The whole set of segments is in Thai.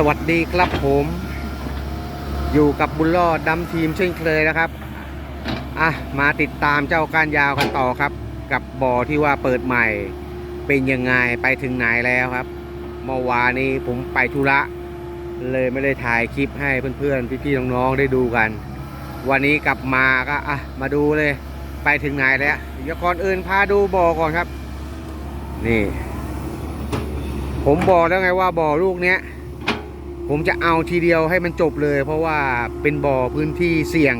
สวัสดีครับผม อยู่กับบุญรอดดำทีมเช่นเคยนะครับอะมาติดตามเจ้าก้านยาวกันต่อครับ กับบ่อที่ว่าเปิดใหม่ เป็นยังไงไปถึงไหนแล้วครับ เมื่อวานนี้ผมไปธุระ เลยไม่ได้ถ่ายคลิปให้เพื่อนๆพี่ๆน้องๆได้ดูกัน วันนี้กลับมาก็อะมาดูเลย ไปถึงไหนแล้วเดี๋ยวก่อนอื่นพาดูบ่อก่อนครับ นี่ ผมบอกแล้วไงว่าบ่อลูกเนี้ย ผมจะเอาทีเดียวให้มันจบเลย เพราะว่าเป็นบ่อพื้นที่เสี่ยง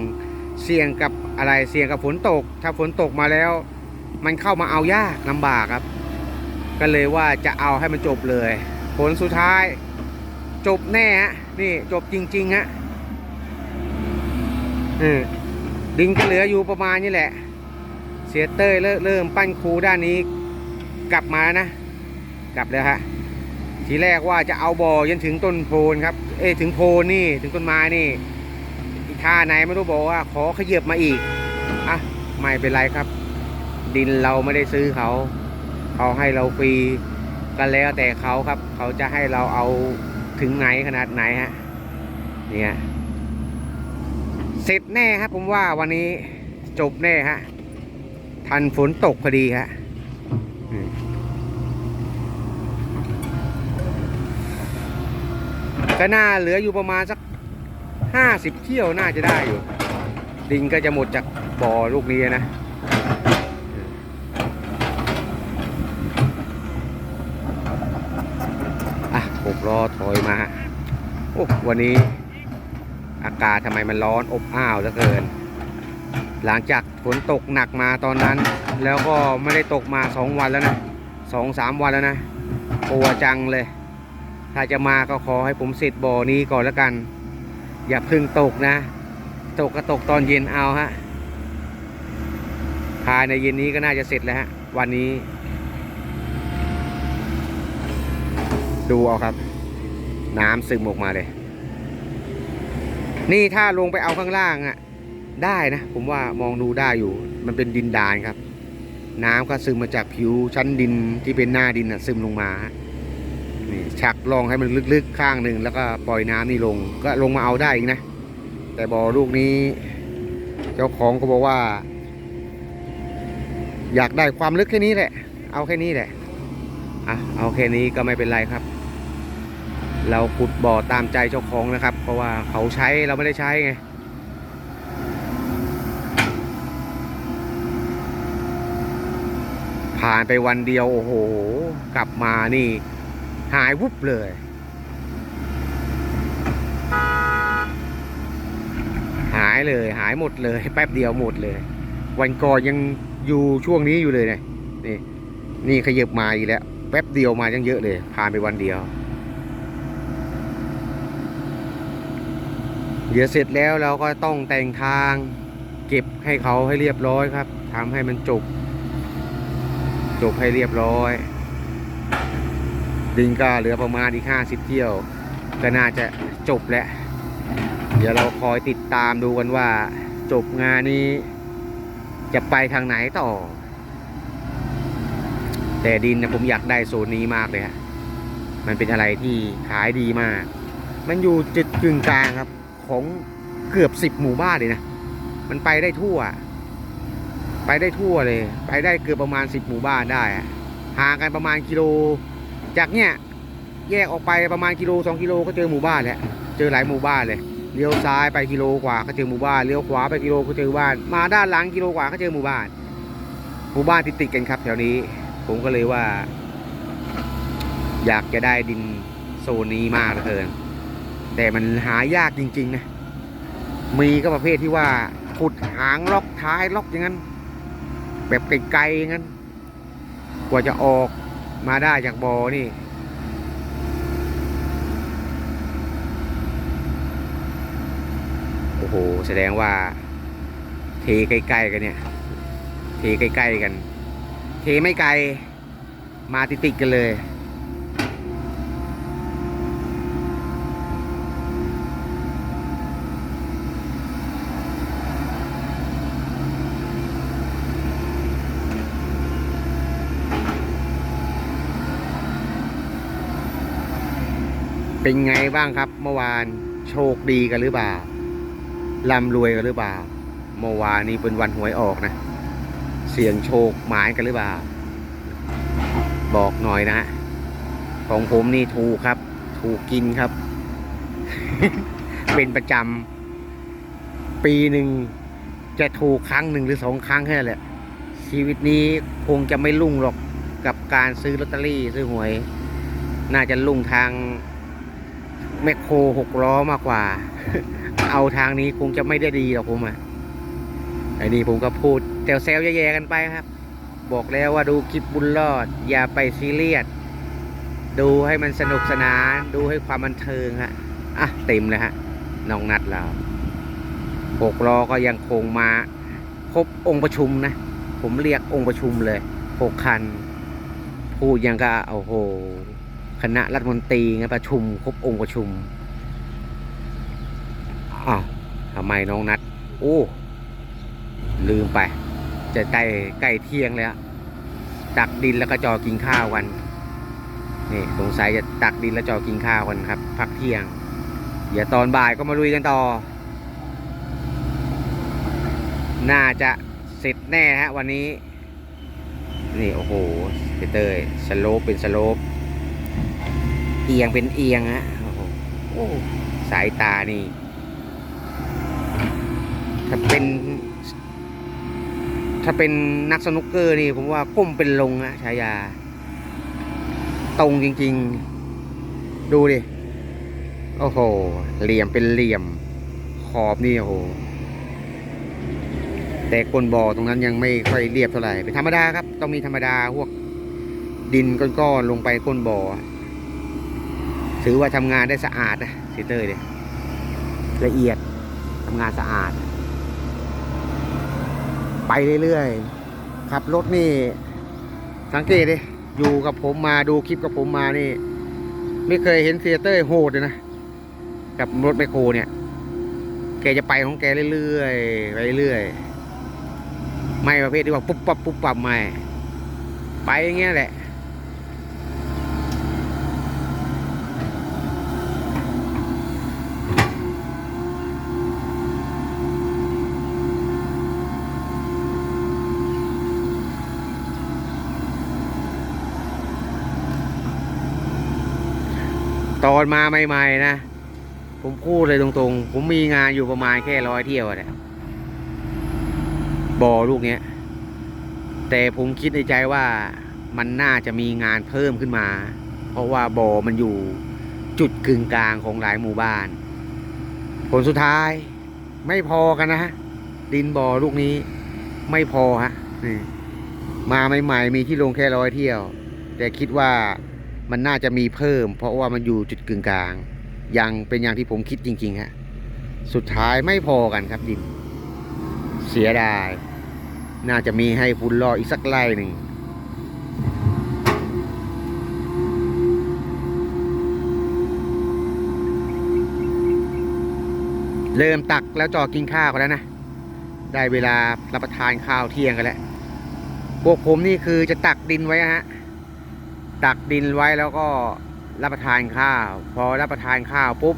เสี่ยงกับอะไรเสี่ยงกับฝนตก ถ้าฝนตกมาแล้ว มันเข้ามาเอายากลำบากครับ ก็เลยว่าจะเอาให้มันจบเลย ผลสุดท้าย จบแน่ฮะนี่จบจริงๆฮะดินก็เหลืออยู่ประมาณนี้แหละ เสียเต้ยเริ่มปั้นครูด้านนี้ กลับมานะ กลับแล้วฮะ ทีแรกว่าจะเอาบ่อยันถึงต้นโพนครับ เอ้ถึงโพนนี่ถึงต้นไม้นี่อีท่าไหนไม่รู้บอกว่าขอขยับมาอีกอะไม่เป็นไรครับ ดินเราไม่ได้ซื้อเขาเขาให้เราฟรีก็แล้วแต่เขาครับ เขาจะให้เราเอาถึงไหนขนาดไหนฮะเนี่ยเสร็จแน่ครับผมว่าวันนี้จบแน่ฮะทันฝนตกพอดีฮะอืม ก็น่าเหลืออยู่ประมาณสักห้าสิบเที่ยวน่าจะได้อยู่ ดินก็จะหมดจากบ่อลูกนี้นะอะหกล้อถอยมาโอ้วันนี้อากาศทำไมมันร้อนอบอ้าวเหลือเกิน หลังจากฝนตกหนักมาตอนนั้น แล้วก็ไม่ได้ตกมาสองวันแล้วนะสองสามวันแล้วนะกลัวจังเลย ถ้าจะมาก็ขอให้ผมเสร็จบ่อนี้ก่อนแล้วกัน อย่าพึ่งตกนะ ตกก็ตกตอนเย็นเอาฮะภายในเย็นนี้ก็น่าจะเสร็จแล้วฮะ วันนี้ ดูเอาครับ น้ำซึมออกมาเลย นี่ถ้าลงไปเอาข้างล่างอะได้นะ ผมว่ามองดูได้อยู่ มันเป็นดินดานครับ น้ำก็ซึมมาจากผิวชั้นดินที่เป็นหน้าดินอะซึมลงมาฮะ นี่ชักลองให้มันลึกๆข้างหนึ่งแล้วก็ปล่อยน้ำนี่ลงก็ลงมาเอาได้อีกนะ แต่บ่อลูกนี้ เจ้าของก็บอกว่า อยากได้ความลึกแค่นี้แหละ เอาแค่นี้แหละอะเอาแค่นี้ก็ไม่เป็นไรครับ เราขุดบ่อตามใจเจ้าของนะครับ เพราะว่าเขาใช้เราไม่ได้ใช้ไงผ่านไปวันเดียวโอ้โห กลับมานี่ หายวุบเลย หายเลย หายหมดเลย แป๊บเดียวหมดเลย วันก่อนยังอยู่ช่วงนี้อยู่เลยเนี่ยนี่นี่ขยับมาอีกแล้ว แป๊บเดียวมายังเยอะเลยผ่านไปวันเดียว เดี๋ยวเสร็จแล้วเราก็ต้องแต่งทางเก็บให้เขาให้เรียบร้อยครับทำให้มันจบ จบให้เรียบร้อย ดินก็เหลือประมาณอีกห้าสิบเที่ยว ก็น่าจะจบแล้ว เดี๋ยวเราคอยติดตามดูกันว่า จบงานนี้ จะไปทางไหนต่อ แต่ดินนะผมอยากได้โซนนี้มากเลยฮะมันเป็นอะไรที่ขายดีมาก มันอยู่จุดกึ่งกลางครับของเกือบสิบหมู่บ้านเลยนะ มันไปได้ทั่ว ไปได้ทั่วเลย ไปได้เกือบประมาณสิบหมู่บ้านได้ห่างกันประมาณกิโล จากเนี่ยแยกออกไปประมาณกิโลสองกิโลก็เจอหมู่บ้านแล้วเจอหลายหมู่บ้านเลยเลี้ยวซ้ายไปกิโลกว่าก็เจอหมู่บ้านเลี้ยวขวาไปกิโลก็เจอบ้าน มาด้านหลังกิโลกว่าก็เจอหมู่บ้าน หมู่บ้านติดติดกันครับแถวนี้ ผมก็เลยว่า อยากจะได้ดินโซนนี้มากเหลือเกิน แต่มันหายากจริง ๆ นะ มีก็ประเภทที่ว่าขุดหางล็อกท้ายล็อกอย่างนั้น แบบไกลๆอย่างนั้น กว่าจะออก มาได้จากบอ่อนี่ โอ้โห แสดงว่า เทใกล้ๆกันเนี่ย เทใกล้ๆกัน เทไม่ไกล มาติดๆกันเลย เป็นไงบ้างครับเมื่อวานโชคดีกันหรือเปล่าร่ำรวยกันหรือเปล่าเมื่อวานนี้เป็นวันหวยออกนะ เสี่ยงโชคหมายกันหรือเปล่า บอกหน่อยนะฮะของผมนี่ถูกครับ ถูกกินครับ เป็นประจำปีหนึ่งจะถูกครั้งหนึ่งหรือสองครั้งแค่นั้นแหละ ชีวิตนี้คงจะไม่ลุ่งหรอกกับการซื้อลอตเตอรี่ซื้อหวย น่าจะลุ่งทาง แมคโครหกล้อมากกว่า เอาทางนี้คงจะไม่ได้ดีหรอกผมอะไอ้นี่ผมก็พูดแซวแซวแย่ๆกันไปครับ บอกแล้วว่าดูคลิปบุญรอด อย่าไปซีเรียสดูให้มันสนุกสนาน ดูให้ความบันเทิงฮะอะเต็มเลยฮะน้องนัดเราหกล้อก็ยังคงมาครบองค์ประชุมนะ ผมเรียกองค์ประชุมเลยหกคัน พูดยังก็โอ้โห คณะรัฐมนตรีไงประชุมครบองค์ประชุมอ้าวทำไมน้องนัด โอ้ ลืมไป จะใกล้ใกล้เที่ยงแล้วตักดินแล้วก็จอกินข้าวกันนี่สงสัยจะตักดินแล้วจอกินข้าวกันครับพักเที่ยง เดี๋ยวตอนบ่ายก็มาลุยกันต่อ น่าจะเสร็จแน่ฮะวันนี้ นี่โอ้โหเตยสโลปเป็นสโลป เอียงเป็นเอียงฮะโอ้สายตานี่ ถ้าเป็น ถ้าเป็นนักสนุกเกอร์นี่ ผมว่าก้มเป็นลงฮะชายา ตรงจริง ๆ ดูดิ โอ้โห เหลี่ยมเป็นเหลี่ยม ขอบนี่โอ้โห แต่ก้นบ่อตรงนั้นยังไม่ค่อยเรียบเท่าไหร่ เป็นธรรมดาครับ ต้องมีธรรมดาพวกดินก้อนๆลงไปก้นบ่อ ถือว่าทำงานได้สะอาดนะเซเตอร์เนี่ยละเอียดทำงานสะอาด ไปเรื่อยๆขับรถนี่ สังเกตดิอยู่กับผมมาดูคลิปกับผมมานี่ ไม่เคยเห็นเซเตอร์โหดเลยนะกับรถไมคโครเนี่ย แกจะไปของแกเรื่อยๆไปเรื่อยๆไม่ประเภทที่ว่าปุ๊บปั๊บปุ๊บปั๊บไม่ไปอย่างเงี้ยแหละ ตอนมาใหม่ๆนะ ผมพูดเลยตรงๆ ผมมีงานอยู่ประมาณแค่ร้อยเที่ยวอะเนี่ยบ่อลูกเนี้ย แต่ผมคิดในใจว่ามันน่าจะมีงานเพิ่มขึ้นมา เพราะว่าบ่อมันอยู่จุดกึ่งกลางของหลายหมู่บ้าน ผลสุดท้าย ไม่พอกันนะฮะ ดินบ่อลูกนี้ ไม่พอฮะนี่มาใหม่ ๆ มีที่ลงแค่ร้อยเที่ยว แต่คิดว่า มันน่าจะมีเพิ่ม เพราะว่ามันอยู่จุดกึ่งกลางยังเป็นอย่างที่ผมคิดจริงๆฮะสุดท้ายไม่พอกันครับดิน เสียดาย น่าจะมีให้คุณรออีกสักไล่หนึ่งเริ่มตักแล้วจอกินข้าวกันแล้วนะ ได้เวลารับประทานข้าวเที่ยงกันแล้ว พวกผมนี่คือจะตักดินไว้ฮะ ตักดินไว้แล้วก็รับประทานข้าว พอรับประทานข้าวปุ๊บ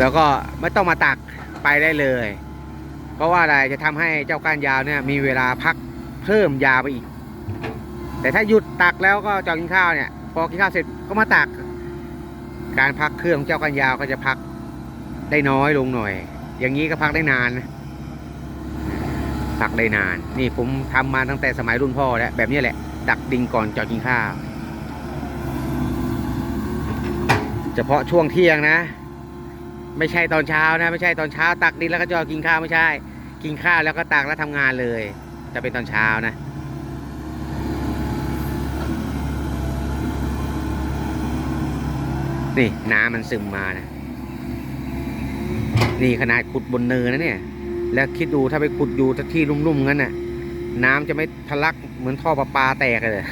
แล้วก็ไม่ต้องมาตักไปได้เลย เพราะว่าอะไรจะทำให้เจ้าก้านยาวเนี่ยมีเวลาพักเพิ่มยาวไปอีก แต่ถ้าหยุดตักแล้วก็จอกินข้าวเนี่ย พอกินข้าวเสร็จก็มาตัก การพักเครื่องของเจ้าก้านยาวก็จะพักได้น้อยลงหน่อย อย่างนี้ก็พักได้นานพักได้นาน นี่ผมทำมาตั้งแต่สมัยรุ่นพ่อแล้วแบบนี้แหละ ดักดินก่อนจอดกินข้าวเฉพาะช่วงเที่ยงนะ ไม่ใช่ตอนเช้านะ ไม่ใช่ตอนเช้าตักดินแล้วก็จอดกินข้าวไม่ใช่ กินข้าวแล้วก็ตักแล้วทำงานเลย จะเป็นตอนเช้านะนี่น้ำมันซึมมานะ นี่ขนาดขุดบนเนินนะเนี่ย แล้วคิดดูถ้าไปขุดอยู่ที่ลุ่มๆงั้นน่ะ น้ำจะไม่ทะลักเหมือนท่อประปาแตกเลย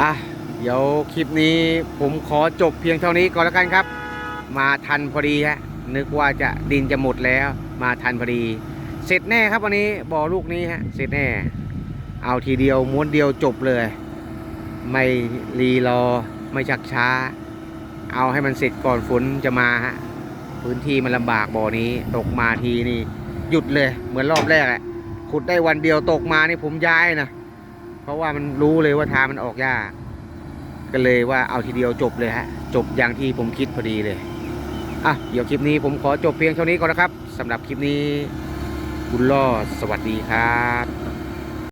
อะ เดี๋ยวคลิปนี้ผมขอจบเพียงเท่านี้ก่อนแล้วกันครับ มาทันพอดีฮะนึกว่าจะดินจะหมดแล้ว มาทันพอดี เสร็จแน่ครับวันนี้บ่อลูกนี้ฮะเสร็จแน่ เอาทีเดียวม้วนเดียวจบเลย ไม่รีรอไม่ชักช้า เอาให้มันเสร็จก่อนฝนจะมาฮะพื้นที่มันลำบากบ่อนี้ตกมาทีนี่หยุดเลยเหมือนรอบแรกแหละขุดได้วันเดียวตกมานี่ผมย้ายนะเพราะว่ามันรู้เลยว่าทางมันออกยากก็เลยว่าเอาทีเดียวจบเลยฮะ จบอย่างที่ผมคิดพอดีเลย อะเดี๋ยวคลิปนี้ผมขอจบเพียงเท่านี้ก่อนนะครับสำหรับคลิปนี้ บุญรอสวัสดีครับ